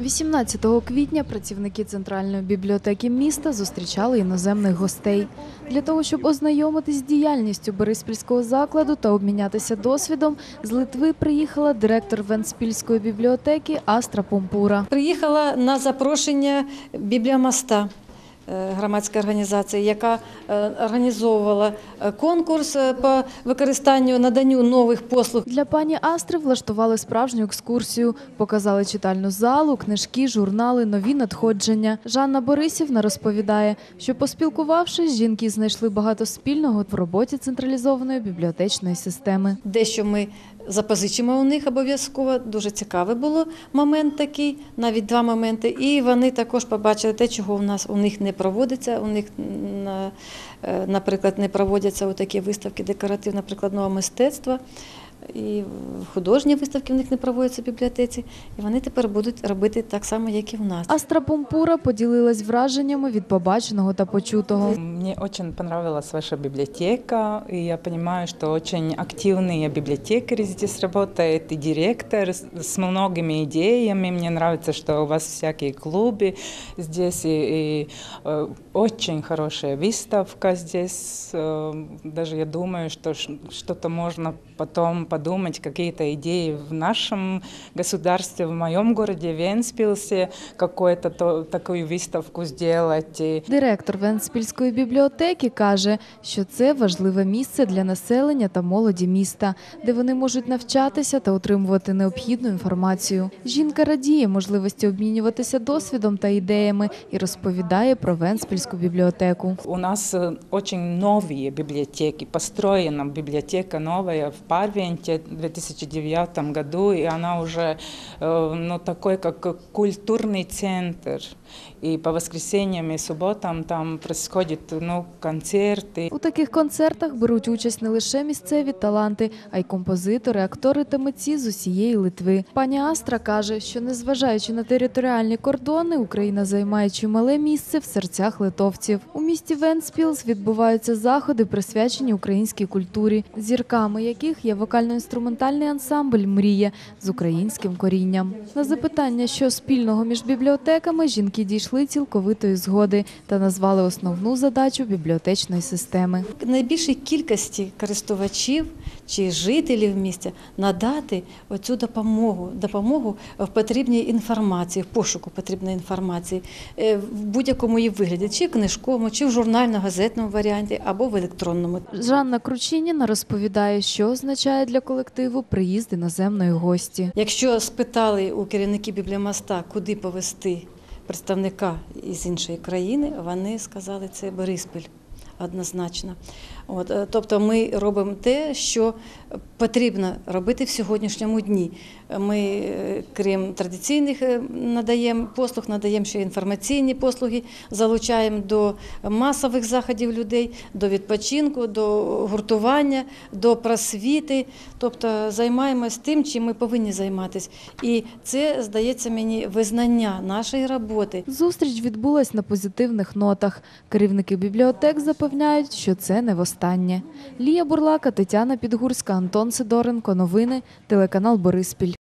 18 квітня працівники центральної бібліотеки міста зустрічали іноземних гостей для того, щоб ознайомитись з діяльністю Бориспільського закладу та обмінятися досвідом. З Литви приїхала директор Венспільської бібліотеки Астра Помпура. Приїхала на запрошення Бібліомоста. Е, Громадська організація, яка е, організовувала е, конкурс по використанню наданню нових послуг Для пані Астри влаштували справжню екскурсію, показали читальну залу, книжки, журнали, нові надходження. Жанна Борисівна розповідає, що поспілкувавшись, жінки знайшли багато спільного в роботі централізованої бібліотечної системи. Дещо ми запозичимо у них обов'язково. Дуже цікавий було момент такий, навіть два моменти. І вони також побачили те, чого у нас у них не проводиться. У них, е, наприклад, не проводяться такі виставки декоративно-прикладного мистецтва І художні виставки в них не проводяться в бібліотеці, і вони тепер будуть робити так само, як і в нас. Астра Помпура поділилась враженнями від побаченого та почутого. Мне очень понравилась ваша библиотека, и я понимаю, что очень активные библиотекари здесь работают, и директор с, с многими идеями. Мне нравится, что у вас всякие клубы здесь, и, и, э, очень хорошая выставка здесь. Э, даже я думаю, что ш- что-то можно потом подумать, какие-то идеи в нашем государстве, в моем городе Венспилсе, какую-то то- такую выставку сделать. И Директор Венспільської бібліотеки каже, що це важливе місце для населення та молоді міста, де вони можуть навчатися та отримувати необхідну інформацію. Жінка радіє можливості обмінюватися досвідом та ідеями і розповідає про Венспільську бібліотеку. У нас э, очень новые библиотеки. Построена библиотека новая в Парвенте в 2009 году, и она уже э, ну, такой, как культурный центр. И по воскресеньям и субботам там происходят ну, концерты, У таких концертах беруть участь не лише місцеві таланти, а й композитори, актори та митці з усієї Литви. Пані Астра каже, що незважаючи на територіальні кордони, Україна займає чимале місце в серцях литовців. Місті Венспілс відбуваються заходи, присвячені українській культурі, зірками яких є вокально-інструментальний ансамбль Мрія з українським корінням. На запитання, що спільного між бібліотеками, жінки дійшли цілковитої згоди та назвали основну задачу бібліотечної системи. найбільшій кількості користувачів чи жителів міста надати оцю допомогу, допомогу в потрібній інформації, в пошуку потрібної інформації е, в будь-якому її вигляді, чи книжковому, чи в журнально-газетному варіанті, або в електронному. Жанна Кручиніна розповідає, що означає для колективу приїзд іноземної гості. Якщо спитали у керівників бібліомоста, куди повести представника із іншої країни, вони сказали, це Бориспіль. Однозначно, от е, тобто, ми робимо те, що потрібно робити в сьогоднішньому дні. Ми, е, крім традиційних е, надаємо послуг, надаємо ще інформаційні послуги, залучаємо до масових заходів людей, до відпочинку, до гуртування, до просвіти. Тобто займаємось тим, чим ми повинні займатися. І це здається мені визнання нашої роботи. Зустріч відбулась на позитивних нотах. Керівники бібліотек запевняють, що це не востаннє. Лія Бурлака, Тетяна Підгурська, Антон Сидоренко. Новини, телеканал Бориспіль.